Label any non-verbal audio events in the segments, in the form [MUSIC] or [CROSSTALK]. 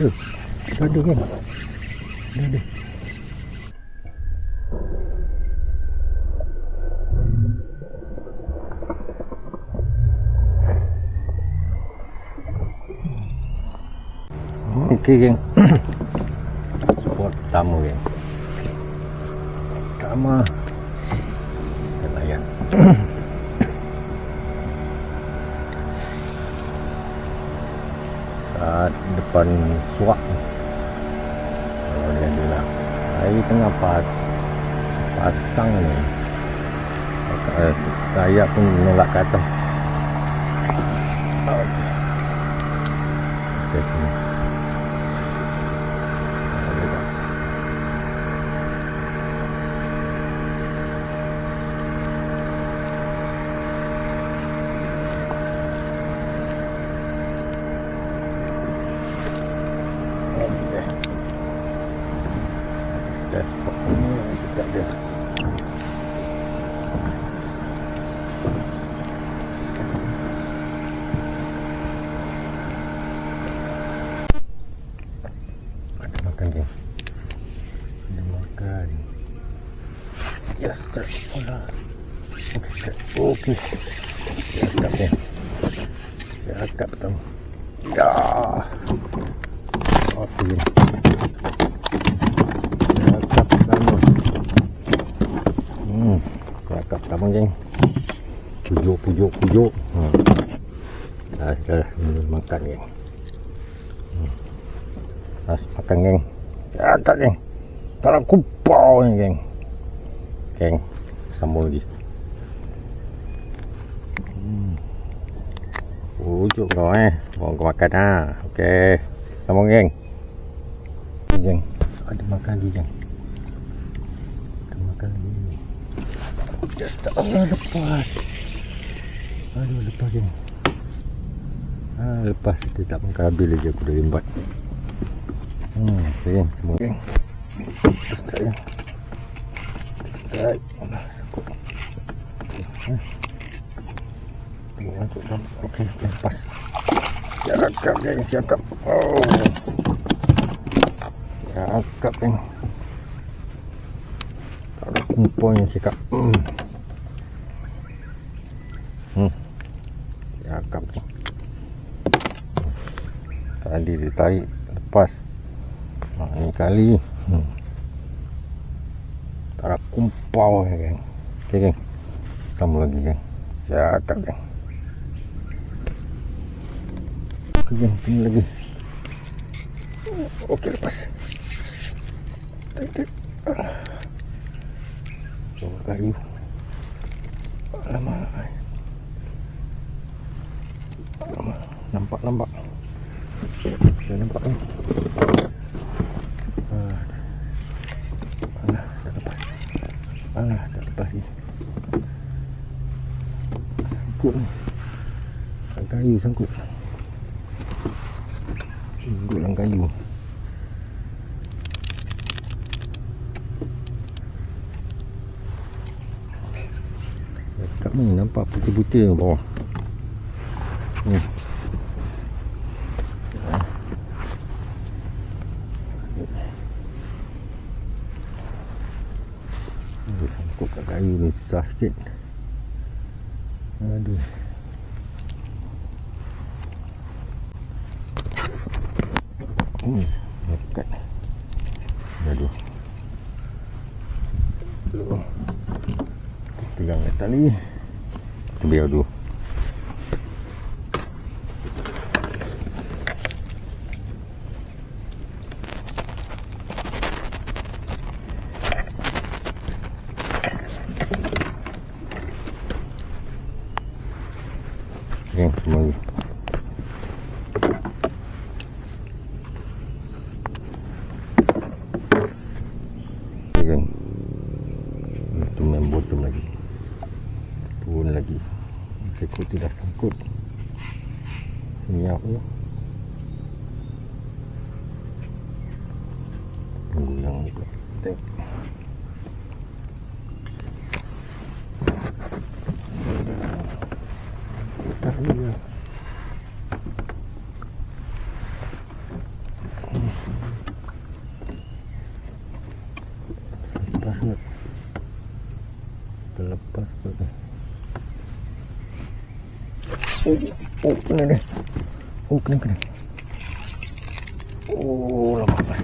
Eh, ada kan? Ada, ada. Okey, geng. Spot pertama, geng. Pertama. Kita depan suak. Kalau dia lah. Air tengah pas, pasang ni. Saya pun menolak ke atas. Okey. Ya, tak. Okey. Ya, tak dia. Ya, tak betul. Ya. Okey. Cakap pertama. Hmm, cakap pertama geng. Pujuk, pujuk, pujuk. Hmm. Dah, dah, makan geng. Hmm. Makan geng. Cakap geng. Tak kupau geng. Geng, sambung lagi. Hmm. Pujuk kau eh. Bawa kau makan ha. Okey. Sambung geng. Geng. Ada makan lagi geng. Ada makan lagi. Just Allah lepas. Aduh lepas geng. Ah, lepas dia tak makan habis lagi aku dah limbat. Hmm, geng. Semua geng. Just tak aku Okey, lepas. Siakap geng, siakap. Oh. Siakap geng. Tak ada kumpul siakap. Hmm. Hmm. Siakap tu. Tadi dia tarik lepas. Ha, ni kali. Hmm. Tak ada kumpul ya geng. Okey geng. Sama lagi geng. Siakap geng. Okey geng, tunggu lagi. Okey lepas. Tak tak. Coba kayu. Alamak. Alamak. Nampak nampak. Dah nampak ni. Ah. Alah, tak lepas. Alah, tak lepas ni. Sangkut ni. Dalam kayu sangkut. Sangkut dalam kayu. Kat ni nampak putih-putih bawah. Ni. Aduh, sangkut kat kayu ni susah sikit. Aduh. Hmm, dekat. Aduh. Aduh. Kat tali. Kita biar dulu. Okay, semua lagi. Okay, kan. Itu main bottom lagi. Turun lagi. Sekut tu dah sangkut. Senyap tu. Tunggu yang ni pula. Tengok. Dah ni lah. Buat. Terlepas kot ni. Oh, oh kena dia. Oh, kena kena. Oh, lama kan.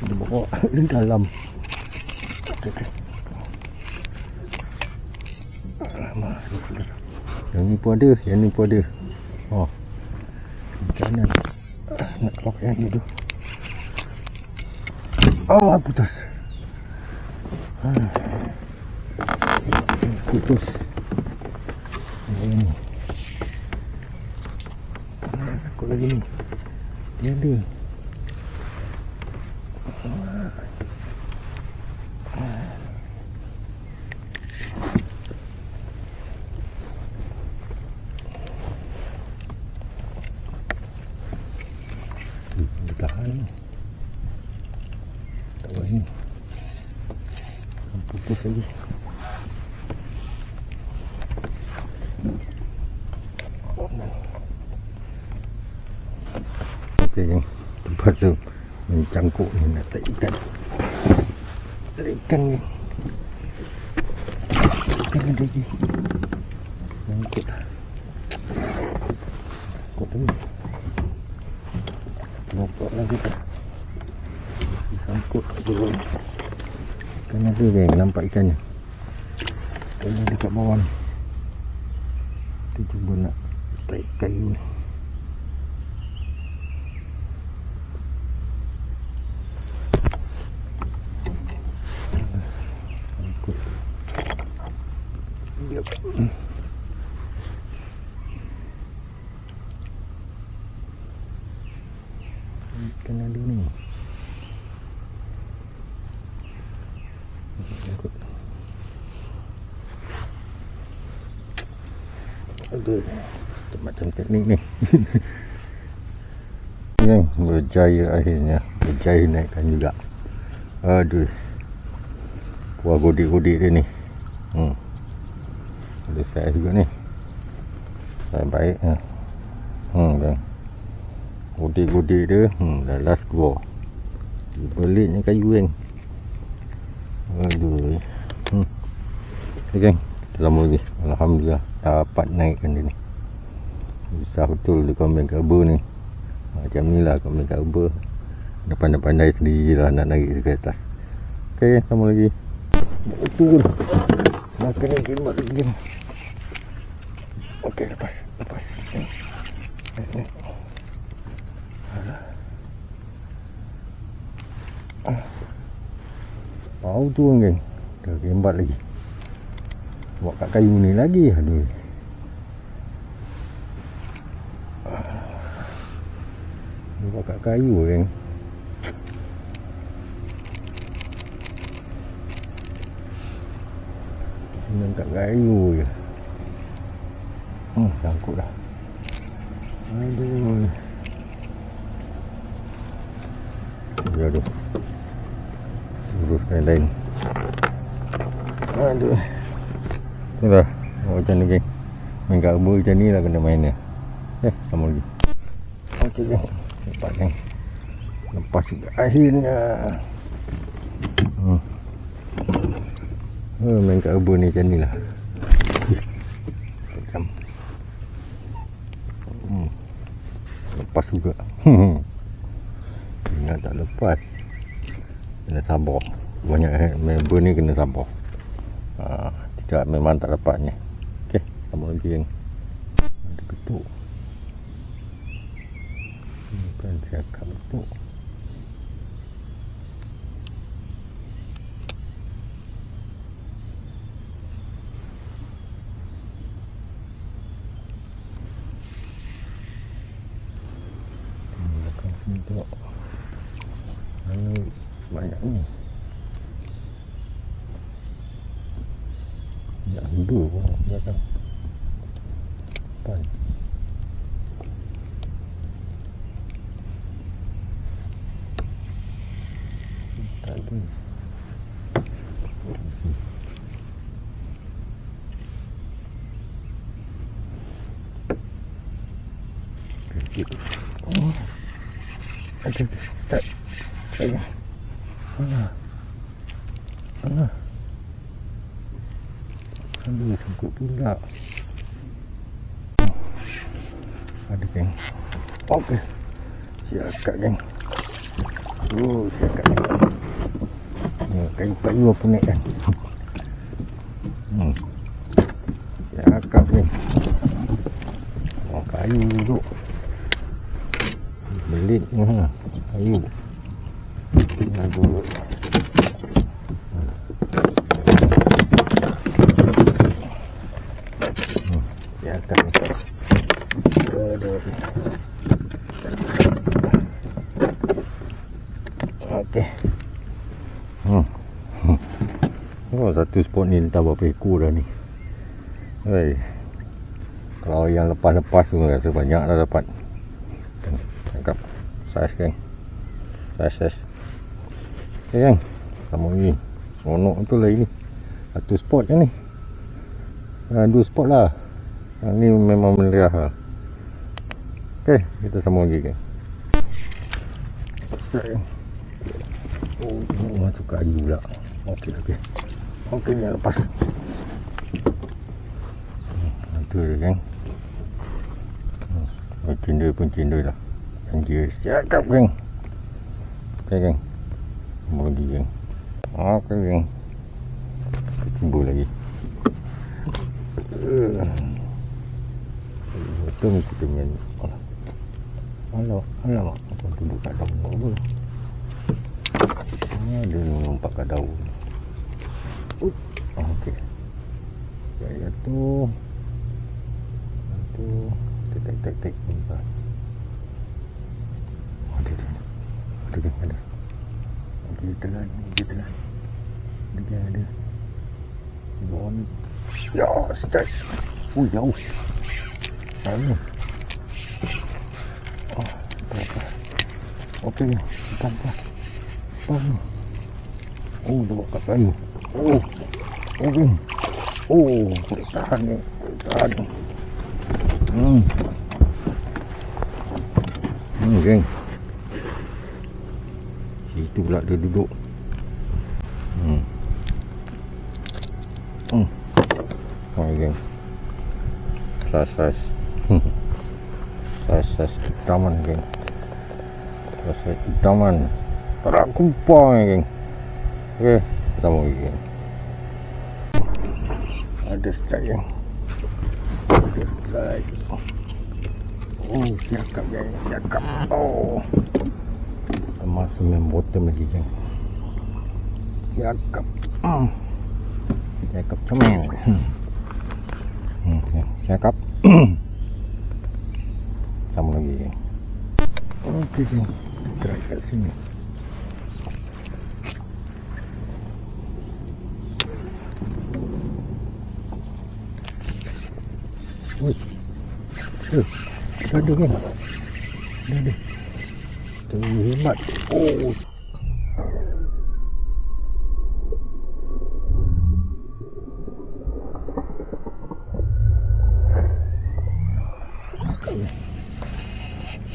Dia bawa [LAUGHS] di dalam. Okey, okey. Yang ni pun ada, yang ni pun ada. Oh. Macam mana nak keluar yang ni tu. Oh, putus. Ah. Putus. Yang Takut lagi ni. Dia ada. Putus lagi. Okey yang tempat tu mencangkuk ni nak tak ikan. Ada ikan ni. Ikan ada lagi. Cangkuk dah. Cangkuk tu. Nampak lagi tak? Sangkut dulu. Ikan ada geng, nampak ikannya. Ikannya dekat bawah ni. Kita cuba nak tarik kayu ni. Sangkut. Yep. Ikan ada ni. Sangkut. Aduh. Macam teknik ni. Yang [LAUGHS] berjaya akhirnya. Berjaya naikkan juga. Aduh. Kuah godik-godik dia ni. Hmm. Ada saya juga ni. Saya baik. Ha. Hmm, kan. Godik-godik dia. Hmm, dah last keluar. Beliknya kayu kan. Aduh. Hmm. Okay, lama lagi. Alhamdulillah. Dapat naikkan dia ni. Susah betul dia komen kabur ni. Macam ni lah komen kabur. Dah pandai-pandai sendiri lah nak naik ke atas. Okay, sama lagi. Turun. Makan ni jimat lagi kan. Okey, lepas. Lepas. Ni. Ni, ni. Alah. Ah. Turun kan. Dah gembat lagi. Bawa kat kayu ni lagi. Aduh. Bawa kat kayu kan. Senang kat kayu je. Hmm, sangkut dah. Aduh. Ya aduh. Uruskan lain. Aduh. Itulah. Oh, macam ni geng. Main kat ubur macam ni lah kena main dia. Eh, sama lagi. Okey geng. Cepat geng. Lepas juga akhirnya. Hmm. Oh, main kat ubur ni macam ni lah. Macam. Hmm. Lepas juga. [LAUGHS] Ingat tak lepas. Kena sabar. Banyak member ni kena sabar. Tidak memang tak dapatnya. Okey, sama lagi yang ada ketuk. Bukan cakap ketuk. belakang sini tengok mana banyak ni banyak hamba pun belakang depan tak ada Sini. Okey. Oh. Sangkut pula. Ada geng. Okey. Siakat geng. Oh, siakat. Ya, kayu kayu apa naik kan? Hmm. Siakat geng. Oh, kayu duduk. Belit ni ha. Kayu. Aduh. Hmm. Siakat ni. Aduh. Okey. Hmm. Hmm. Oh, ni entah berapa ekor dah ni. Hei. Kalau yang lepas-lepas tu rasa banyak dah dapat. Tangkap. Saiz kan. Saiz saiz. Okay kan. Sama ni. Seronok betul lah ini. Satu spot je ni. Ha, dua spot lah. Yang ni memang meriah lah. Okay, kita sambung lagi kan. Kan. Oh, oh masuk kayu pula. Okey, okey. Okey, yang lepas. Itu dia kan. Oh, Cinda pun cinda lah. Anjir, siap kan. Okey kan. Lagi kan. Okey kan. Tunggu lagi. Uh. Betul kita nyanyi. Alah, alamak. Apa duduk kat daun apa? Ni ada yang lompat kat daun. Oh, okey. Tu. Tu. Tek tek tek tek. Oh, ada ada. Ada ada. ada. Okey, telan, okey telan. Ada ada. Bawah ni. Ya. Oh, jauh. Jauh. Oh? Okey, depan depan. Depan. Oh, dia buat kat kayu. Oh, okey. Oh, boleh tahan ni. Boleh tahan ni. Hmm. Hmm, geng. Situ pula dia duduk. Hmm. Hmm. Oh, geng. Sas-sas. [LAUGHS] Sas-sas taman, geng. Sas taman. Tarak kumpang, geng. Okey, kita mau lagi. Ada strike, geng. Ada strike. Oh, siakap, geng. Siakap. Oh. Emas main bottom lagi, geng. Siakap. Hmm. Siakap comel. Hmm. Hmm, ya. siakap. Sama lagi geng. Okey geng. Kita try kat sini. Oi. Eh, ada geng. Ada ada. Hebat. Oh.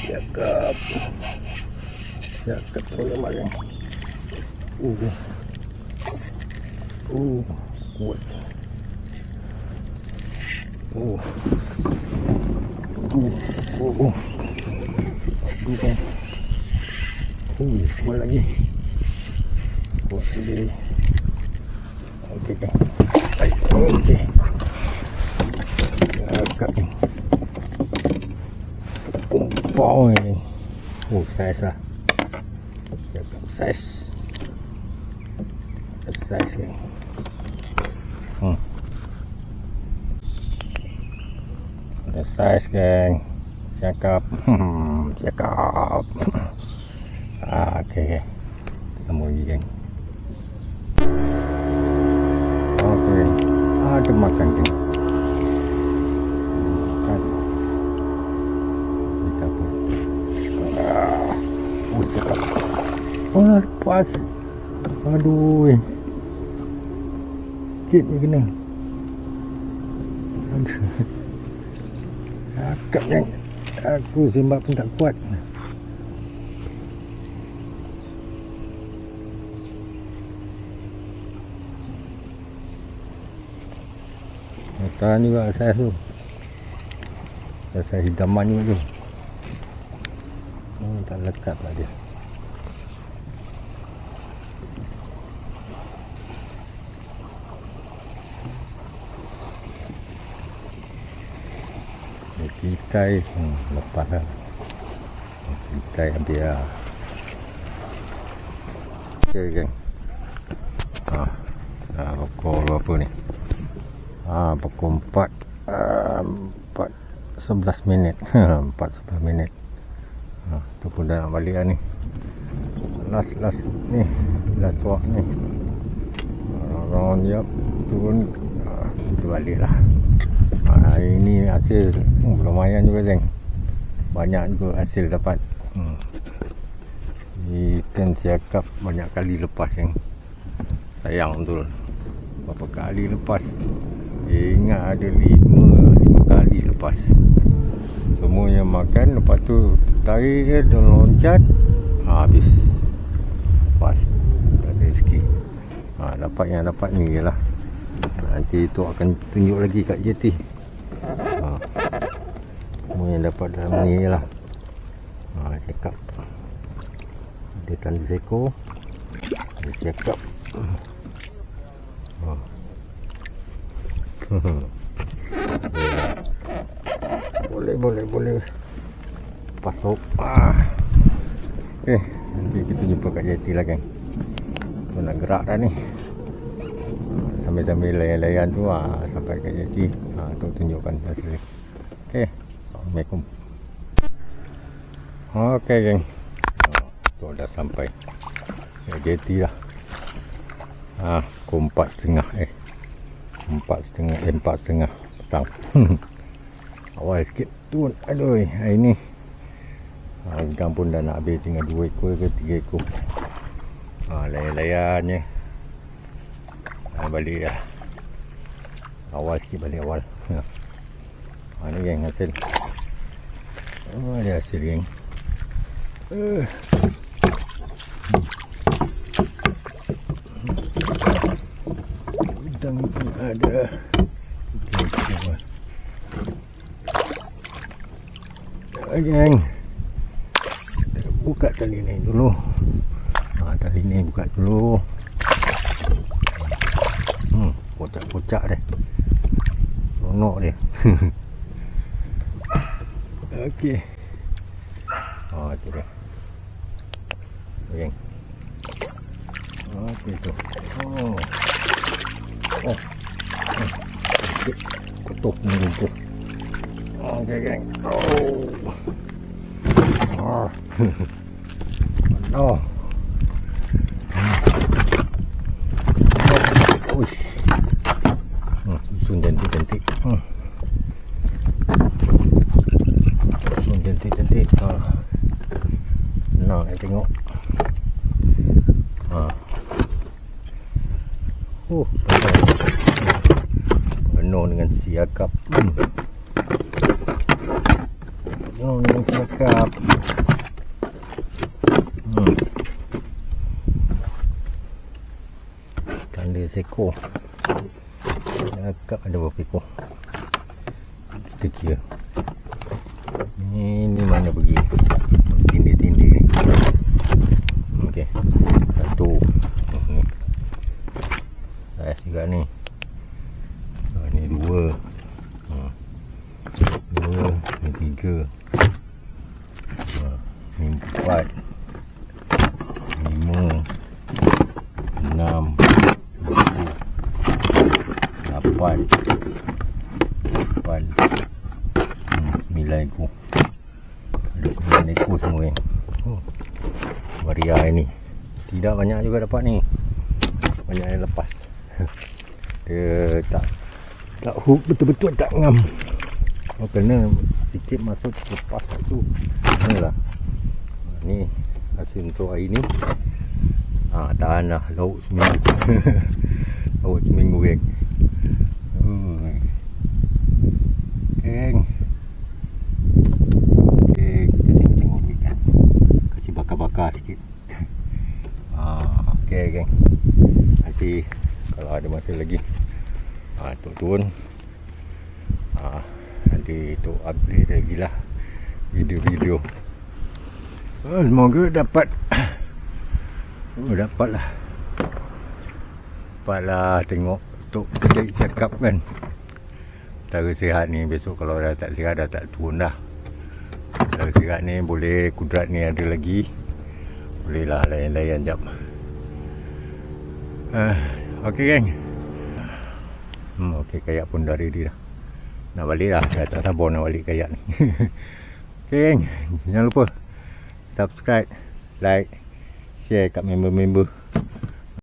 Cakap. Cakap tu yang mana? Uh. Uh. Kuat. Uh. Uh. Uh. Uh. Aduh kan. Uh. Kuat lagi. Kuat lagi. Okey kan. Okey. Ni. Kumpul ni. Oh, saiz lah. Cakap saiz. Saiz ni. Hmm. Saiz geng. Cakap. Hmm, cakap. [LAUGHS] Ah, okey. Kita mau lagi geng. Okey. Ada makan geng. Ah. Oh. Oh, nak lepas. Aduh. Sikit ni kena. cakap kan aku sembah pun tak kuat. Tahan juga saya tu. Asas hidaman juga tu. Hmm, Tak lekat lah dia. Kitai hmm, lepas lah. Kitai habis lah. Okay, geng. Ah, ah, pukul berapa ni? Ah, pukul 4 ah, 4 11 minit. [LAUGHS] 4 11 minit. Ah, tu pun dah nak balik lah ni. Last last ni, last walk ni. Ah, round jap turun ah, kita balik lah. Hari ni hasil hmm, lumayan juga geng. Banyak juga hasil dapat. Hmm. Ikan siakap banyak kali lepas yang sayang betul. Berapa kali lepas? Ingat ada lima, lima kali lepas. Semuanya makan, lepas tu tarik dia loncat, ha, habis. Lepas, tak ada rezeki. Ha, dapat yang dapat ni je lah. Nanti tu akan tunjuk lagi kat JT. Ha. Semua yang dapat dalam ni lah. Ha, cakap. Dia tanda seko. Dia cakap. Ha. [LAUGHS] boleh, boleh, boleh. Pasok. Ah. Okay, nanti kita jumpa kat JT lah kan. Tu nak gerak dah ni. Sambil-sambil layan-layan tu ah, sampai kat JT. Ha, tu tunjukkan hasil. Okay, Assalamualaikum. Okay geng. Tu dah sampai. JT lah. Ah, pukul empat setengah eh. Empat setengah, eh, empat setengah petang. [LAUGHS] Awal sikit turun. Aduh, hari ni. Ha, pun dah nak habis tinggal dua ekor ke tiga ekor. Ha, layan-layan je. Ha, balik lah. Awal sikit balik awal. [LAUGHS] Ha, ni geng hasil. Oh, ada hasil geng. Uh. Udang pun ada. Geng. Buka tali ni dulu. Ha, tali ni buka dulu. Hmm, kocak-kocak dia. Seronok dia. Okey. Oh, tu dia. Geng. Okey tu. Oh. Oh. Okey. Kutuk ni lumpuh. Okey, geng. Oh. Oh. oh. Uish. Hmm, susun cantik-cantik. Hmm. Susun cantik-cantik. Ha. Nak nak tengok. Ha. Oh, penuh dengan siakap. Hmm. Penuh dengan siakap. Hmm. Seko. Siakap ada berapa ekor? Kira. Ni, ni mana pergi? Tindih-tindih ni. Okey. Satu. Oh, ni. Saiz juga ni. Oh, ni dua. Hmm. Dua. Ni tiga. Ha, ni empat. Lima. Enam. Tujuh. Lapan. Lapan. Hmm, Sembilan ekor. Ada sembilan ekor semua ni. Oh. Waria ini. Tidak banyak juga dapat ni. Banyak yang lepas. [LAUGHS] Dia tak tak hook betul-betul tak ngam. Oh kena sikit masuk lepas satu. Inilah. Ni hasil untuk hari ni. Ha, tahan lah lauk seminggu. [LAUGHS] lauk seminggu geng. Hmm. Geng. Okay, kita tengok-tengok ikan. Kasih bakar-bakar sikit. Ah, okay geng. Nanti kalau ada masa lagi. Ha, tu turun. boleh tu update lagi lah video-video. Oh, semoga dapat oh, [COUGHS] dapat lah. Dapat lah tengok Tok Kedek cakap kan. Tara sihat ni besok kalau dah tak sihat dah tak turun dah. Tara sihat ni boleh kudrat ni ada lagi. Boleh lah layan-layan jap. Uh, Ok geng. Hmm, Ok kayak pun dah ready dah. Nak balik Dah. Tak sabar nak balik kayak ni. [LAUGHS] Ok geng. Jangan lupa Subscribe Like Share kat member-member